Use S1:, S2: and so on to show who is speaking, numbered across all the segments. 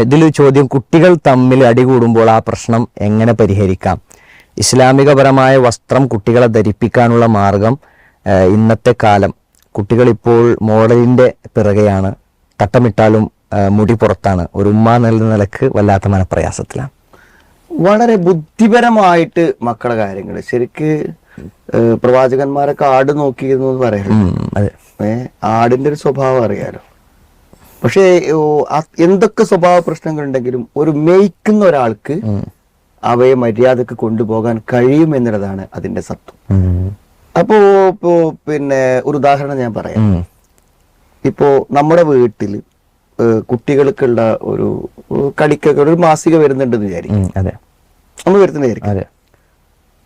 S1: ഇതിലൊരു ചോദ്യം. കുട്ടികൾ തമ്മിൽ അടി കൂടുമ്പോൾ ആ പ്രശ്നം എങ്ങനെ പരിഹരിക്കാം? ഇസ്ലാമികപരമായ വസ്ത്രം കുട്ടികളെ ധരിപ്പിക്കാനുള്ള മാർഗം ഇന്നത്തെ കാലം. കുട്ടികളിപ്പോൾ മോഡലിന്റെ മോഡലിന്റെ പിറകെയാണ്. തട്ടമിട്ടാലും മുടി പുറത്താണ്. ഒരു ഉമ്മ എന്ന നിലയ്ക്ക് വല്ലാത്ത മനപ്രയാസത്തിലാണ്.
S2: വളരെ ബുദ്ധിപരമായിട്ട് മക്കളുടെ കാര്യങ്ങൾ. ശരിക്ക് പ്രവാചകന്മാരൊക്കെ ആട് നോക്കിയിരുന്നു എന്ന് പറയാം
S1: അതെ.
S2: ആടിന്റെ ഒരു സ്വഭാവം അറിയാലോ. പക്ഷേ എന്തൊക്കെ സ്വഭാവ പ്രശ്നങ്ങൾ ഉണ്ടെങ്കിലും ഒരു മേയ്ക്കുന്ന ഒരാൾക്ക് അവയെ മര്യാദയ്ക്ക് കൊണ്ടുപോകാൻ കഴിയും എന്നുള്ളതാണ് അതിന്റെ സത്വം. അപ്പോ ഇപ്പോ പിന്നെ ഒരു ഉദാഹരണം ഞാൻ പറയാം. ഇപ്പോ നമ്മുടെ വീട്ടിൽ കുട്ടികൾക്കുള്ള ഒരു കളിക്കൊക്കെ ഒരു മാസിക വരുന്നുണ്ടെന്ന് വിചാരിക്കും. നമ്മൾ വരുത്തുന്ന വിചാരിക്കും.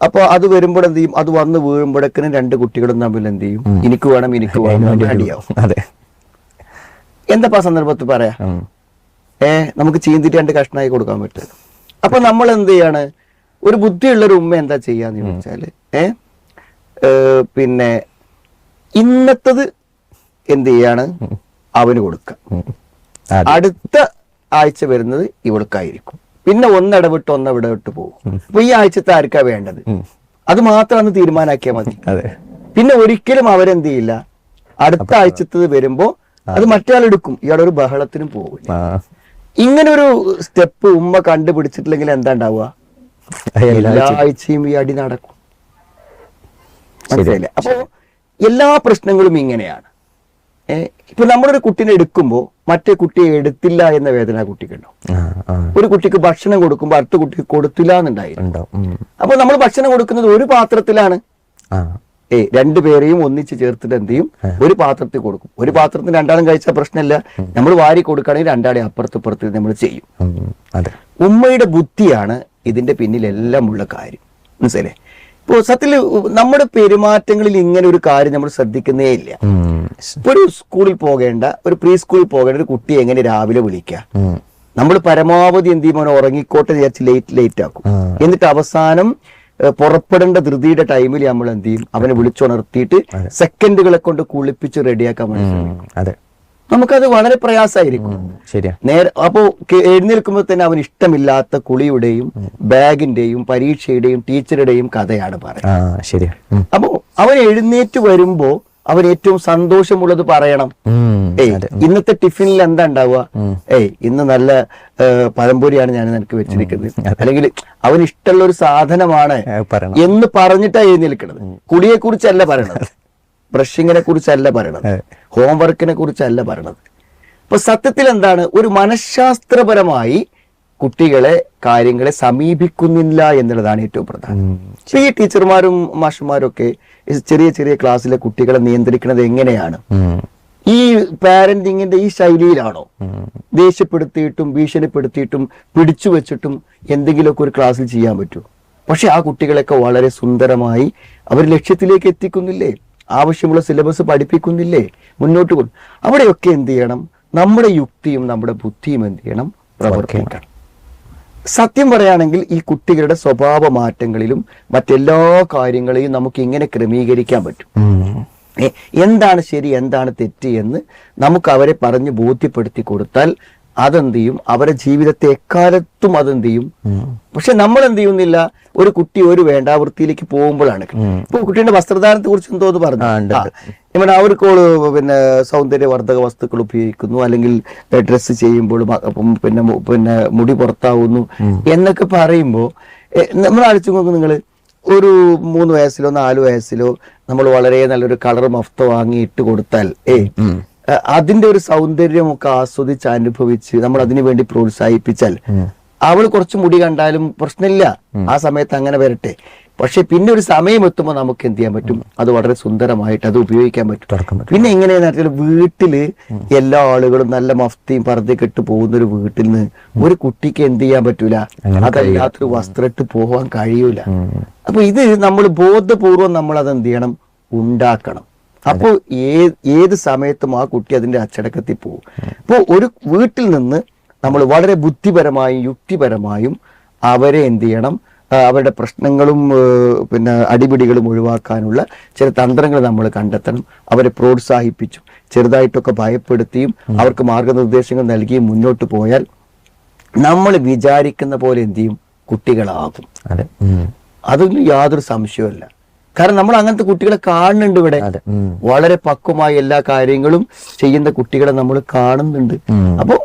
S2: അപ്പൊ അത് വരുമ്പോൾ എന്ത് ചെയ്യും? അത് വന്ന് വീഴുമ്പോഴേക്കിനും രണ്ട് കുട്ടികളും തമ്മിൽ എന്ത് ചെയ്യും. എനിക്ക് വേണം എനിക്ക് വേണം അടിയാവും.
S1: അതെ.
S2: എന്താ ആ സന്ദർഭത്തിൽ പറയാ? ഏ നമുക്ക് ചീന്തിട്ട് രണ്ട് കഷ്ണമായി കൊടുക്കാൻ പറ്റും. അപ്പൊ നമ്മൾ എന്ത് ചെയ്യാണ്? ഒരു ബുദ്ധിയുള്ള ഒരു ഉമ്മ എന്താ ചെയ്യാന്ന് ചോദിച്ചാൽ ഏ പിന്നെ ഇന്നത്തത് എന്ത് ചെയ്യാണ്? അവന് കൊടുക്കുക അടുത്ത ആഴ്ച വരുന്നത് ഇവൾക്കായിരിക്കും. പിന്നെ ഒന്നിടവിട്ട് ഒന്നിടവിട്ട് പോകും. അപ്പൊ ഈ ആഴ്ചത്തെ ആർക്കാ വേണ്ടത്? അത് മാത്രം അന്ന് തീരുമാനാക്കിയാൽ മതി. പിന്നെ ഒരിക്കലും അവരെന്ത് ചെയ്യില്ല? അടുത്ത ആഴ്ചത്തത് വരുമ്പോ അത് മറ്റേ മറ്റേയാളെടുക്കും. ഇയാളൊരു ബഹളത്തിനും
S1: പോകും
S2: ഇങ്ങനെ ഒരു സ്റ്റെപ്പ് ഉമ്മ കണ്ടുപിടിച്ചിട്ടില്ലെങ്കിൽ എന്താ ഉണ്ടാവുക?
S1: എല്ലാ
S2: ആഴ്ചയും. ഈ അടി നടക്കും. മനസ്സിലായില്ലേ? അപ്പോ എല്ലാ പ്രശ്നങ്ങളും ഇങ്ങനെയാണ്. ഇപ്പൊ നമ്മളൊരു കുട്ടീനെ എടുക്കുമ്പോ മറ്റേ കുട്ടിയെ എടുത്തില്ല എന്ന വേദന കുട്ടിക്ക്
S1: ആ,
S2: ഒരു കുട്ടിക്ക് ഭക്ഷണം കൊടുക്കുമ്പോ അടുത്ത കുട്ടിക്ക് കൊടുത്തില്ല എന്നുണ്ടായിരുന്നു
S1: ഉണ്ടാവും.
S2: അപ്പൊ നമ്മൾ ഭക്ഷണം കൊടുക്കുന്നത് ഒരു പാത്രത്തിലാണ്. ഏ രണ്ടുപേരെയും ഒന്നിച്ച് ചേർത്തിട്ട് എന്ത് ചെയ്യും? ഒരു പാത്രത്തിൽ കൊടുക്കും. ഒരു പാത്രത്തിന് രണ്ടാളും കഴിച്ച പ്രശ്നമില്ല. നമ്മൾ വാരി കൊടുക്കുകയാണെങ്കിൽ രണ്ടാളെ അപ്പുറത്ത് ഇപ്പുറത്ത് നമ്മൾ ചെയ്യും. ഉമ്മയുടെ ബുദ്ധിയാണ് ഇതിന്റെ പിന്നിലെല്ലാം ഉള്ള കാര്യം. മനസ്സിലെ ഇപ്പോ സത്യത്തിൽ നമ്മുടെ പെരുമാറ്റങ്ങളിൽ ഇങ്ങനെ ഒരു കാര്യം നമ്മൾ ശ്രദ്ധിക്കുന്നേ ഇല്ല. ഒരു സ്കൂളിൽ പോകേണ്ട ഒരു പ്രീ സ്കൂളിൽ പോകേണ്ട ഒരു കുട്ടിയെ എങ്ങനെ രാവിലെ വിളിക്കുക നമ്മൾ പരമാവധി എന്ത് ചെയ്യും? അവനെ ഉറങ്ങിക്കോട്ടെ വിചാരിച്ച് ലേറ്റ് ലേറ്റ് ആക്കും. എന്നിട്ട് അവസാനം പുറപ്പെടേണ്ട ധൃതിയുടെ ടൈമിൽ നമ്മൾ എന്ത് ചെയ്യും? അവനെ വിളിച്ചുണർത്തിയിട്ട് സെക്കൻഡുകളെ കൊണ്ട് കുളിപ്പിച്ച് റെഡിയാക്കാൻ വേണ്ടി
S1: അതെ.
S2: നമുക്കത് വളരെ പ്രയാസമായിരിക്കും.
S1: ശരിയാ.
S2: നേരെ അപ്പോ എഴുന്നേൽക്കുമ്പോൾ തന്നെ അവൻ ഇഷ്ടമില്ലാത്ത കുളിയുടെയും ബാഗിന്റെയും പരീക്ഷയുടെയും ടീച്ചറുടെയും കഥയാണ് പറയുന്നത്. അപ്പോ അവൻ എഴുന്നേറ്റ് വരുമ്പോ അവൻ ഏറ്റവും സന്തോഷമുള്ളത് പറയണം. ഏയ് ഇന്നത്തെ ടിഫിനിൽ എന്താ ഉണ്ടാവുക? ഏയ് ഇന്ന് നല്ല പഴംപൊരിയാണ് ഞാൻ നിനക്ക് വെച്ചിരിക്കുന്നത്. അല്ലെങ്കിൽ അവൻ ഇഷ്ടമുള്ള ഒരു സാധനമാണ് എന്ന് പറഞ്ഞിട്ടാ എഴുന്നേൽക്കണത്. കുടിയെ കുറിച്ചല്ല പറയണത്. ബ്രഷിങ്ങിനെ കുറിച്ചല്ല പറയണത്. ഹോംവർക്കിനെ കുറിച്ചല്ല പറയണത്. അപ്പൊ സത്യത്തിൽ എന്താണ് ഒരു മനഃശാസ്ത്രപരമായി കുട്ടികളെ കാര്യങ്ങളെ സമീപിക്കുന്നില്ല എന്നുള്ളതാണ് ഏറ്റവും പ്രധാനം. ഈ ടീച്ചർമാരും മാഷന്മാരും ഒക്കെ ചെറിയ ചെറിയ ക്ലാസ്സിലെ കുട്ടികളെ നിയന്ത്രിക്കുന്നത് എങ്ങനെയാണ്? ഈ പാരന്റിങ്ങിന്റെ ഈ ശൈലിയിലാണോ? ദേഷ്യപ്പെടുത്തിയിട്ടും ഭീഷണിപ്പെടുത്തിയിട്ടും പിടിച്ചു വെച്ചിട്ടും എന്തെങ്കിലുമൊക്കെ ഒരു ക്ലാസ്സിൽ ചെയ്യാൻ പറ്റൂ പക്ഷെ ആ കുട്ടികളെയൊക്കെ വളരെ സുന്ദരമായി അവർ ലക്ഷ്യത്തിലേക്ക് എത്തിക്കുന്നില്ലേ? ആവശ്യമുള്ള സിലബസ് പഠിപ്പിക്കുന്നില്ലേ? മുന്നോട്ട് പോകും. അവിടെയൊക്കെ എന്ത് ചെയ്യണം? നമ്മുടെ യുക്തിയും നമ്മുടെ ബുദ്ധിയും എന്ത് ചെയ്യണം? പ്രവർത്തിക്കണം. സത്യം പറയുകയാണെങ്കിൽ ഈ കുട്ടികളുടെ സ്വഭാവ മാറ്റങ്ങളിലും മറ്റെല്ലാ കാര്യങ്ങളെയും നമുക്ക് ഇങ്ങനെ ക്രമീകരിക്കാൻ പറ്റും. എന്താണ് ശരി എന്താണ് തെറ്റ് എന്ന് നമുക്ക് അവരെ പറഞ്ഞ് ബോധ്യപ്പെടുത്തി കൊടുത്താൽ അതെന്ത് ചെയ്യും അവരെ ജീവിതത്തെ എക്കാലത്തും അതെന്ത് ചെയ്യും പക്ഷെ നമ്മൾ എന്ത് ചെയ്യുന്നില്ല ഒരു കുട്ടി ഒരു വേണ്ടാവൃത്തിയിലേക്ക് പോകുമ്പോഴാണ്. ഇപ്പൊ കുട്ടിയുടെ വസ്ത്രധാരണത്തെ കുറിച്ച് എന്തോ എന്ന് പറഞ്ഞു. അവർക്ക് പിന്നെ സൗന്ദര്യവർദ്ധക വസ്തുക്കൾ ഉപയോഗിക്കുന്നു. അല്ലെങ്കിൽ ഡ്രസ്സ് ചെയ്യുമ്പോൾ പിന്നെ പിന്നെ മുടി പുറത്താവുന്നു എന്നൊക്കെ പറയുമ്പോൾ നമ്മൾ അടിച്ചു നോക്കും നിങ്ങൾ ഒരു മൂന്ന് വയസ്സിലോ നാല് വയസ്സിലോ നമ്മൾ വളരെ നല്ലൊരു കളർ മഫ്ത വാങ്ങി ഇട്ട് കൊടുത്താൽ ഏ അതിന്റെ ഒരു സൗന്ദര്യമൊക്കെ ആസ്വദിച്ച് അനുഭവിച്ച് നമ്മൾ അതിനു വേണ്ടി പ്രോത്സാഹിപ്പിച്ചാൽ അവൾ കുറച്ച് മുടി കണ്ടാലും പ്രശ്നമില്ല. ആ സമയത്ത് അങ്ങനെ വരട്ടെ. പക്ഷെ പിന്നെ ഒരു സമയം എത്തുമ്പോൾ നമുക്ക് എന്ത് ചെയ്യാൻ പറ്റും? അത് വളരെ സുന്ദരമായിട്ട് അത് ഉപയോഗിക്കാൻ പറ്റും. പിന്നെ എങ്ങനെയാന്ന് വെച്ചാൽ വീട്ടിൽ എല്ലാ ആളുകളും നല്ല മഫ്തിയും പറഞ്ഞു കെട്ട് പോകുന്ന ഒരു വീട്ടിൽ നിന്ന് ഒരു കുട്ടിക്ക് എന്ത് ചെയ്യാൻ പറ്റൂല? അതല്ലാത്തൊരു വസ്ത്രം ഇട്ട് പോകാൻ കഴിയൂല. അപ്പൊ ഇത് നമ്മൾ ബോധപൂർവം നമ്മൾ അത് എന്ത് ചെയ്യണം? ഉണ്ടാക്കണം. അപ്പോൾ ഏത് ഏത് സമയത്തും ആ കുട്ടി അതിന്റെ അച്ചടക്കത്തിൽ പോകും. അപ്പോൾ ഒരു വീട്ടിൽ നിന്ന് നമ്മൾ വളരെ ബുദ്ധിപരമായും യുക്തിപരമായും അവരെ എന്ത് ചെയ്യണം അവരുടെ പ്രശ്നങ്ങളും പിന്നെ അടിപിടികളും ഒഴിവാക്കാനുള്ള ചില തന്ത്രങ്ങൾ നമ്മൾ കണ്ടെത്തണം. അവരെ പ്രോത്സാഹിപ്പിച്ചും ചെറുതായിട്ടൊക്കെ ഭയപ്പെടുത്തിയും അവർക്ക് മാർഗനിർദ്ദേശങ്ങൾ നൽകിയും മുന്നോട്ട് പോയാൽ നമ്മൾ വിചാരിക്കുന്ന പോലെ എന്ത് ചെയ്യും? കുട്ടികളാകും.
S1: അതെ.
S2: അതൊന്നും യാതൊരു സംശയവുമില്ല. കാരണം നമ്മൾ അങ്ങനത്തെ കുട്ടികളെ കാണുന്നുണ്ട് ഇവിടെ. വളരെ പക്വമായ എല്ലാ കാര്യങ്ങളും ചെയ്യുന്ന കുട്ടികളെ നമ്മൾ കാണുന്നുണ്ട്. അപ്പോൾ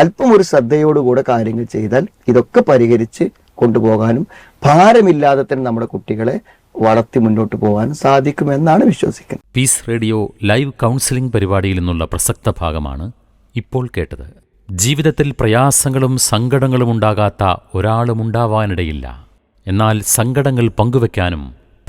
S2: അല്പം ഒരു ശ്രദ്ധയോടുകൂടെ കാര്യങ്ങൾ ചെയ്താൽ ഇതൊക്കെ പരിഹരിച്ച് കൊണ്ടുപോകാനും ഭാരമില്ലാതെ തന്നെ നമ്മുടെ കുട്ടികളെ വളർത്തി മുന്നോട്ട് പോകാനും സാധിക്കുമെന്നാണ് വിശ്വസിക്കുന്നത്.
S3: പീസ് റേഡിയോ ലൈവ് കൗൺസിലിംഗ് പരിപാടിയിൽ നിന്നുള്ള പ്രസക്ത ഭാഗമാണ് ഇപ്പോൾ കേട്ടത്. ജീവിതത്തിൽ പ്രയാസങ്ങളും സങ്കടങ്ങളും ഉണ്ടാകാത്ത ഒരാളുമുണ്ടാവാനിടയില്ല എന്നാൽ സങ്കടങ്ങൾ പങ്കുവെക്കാനും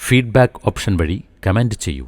S3: ഫീഡ്ബാക്ക് ഓപ്ഷൻ വഴി കമന്റ് ചെയ്യൂ.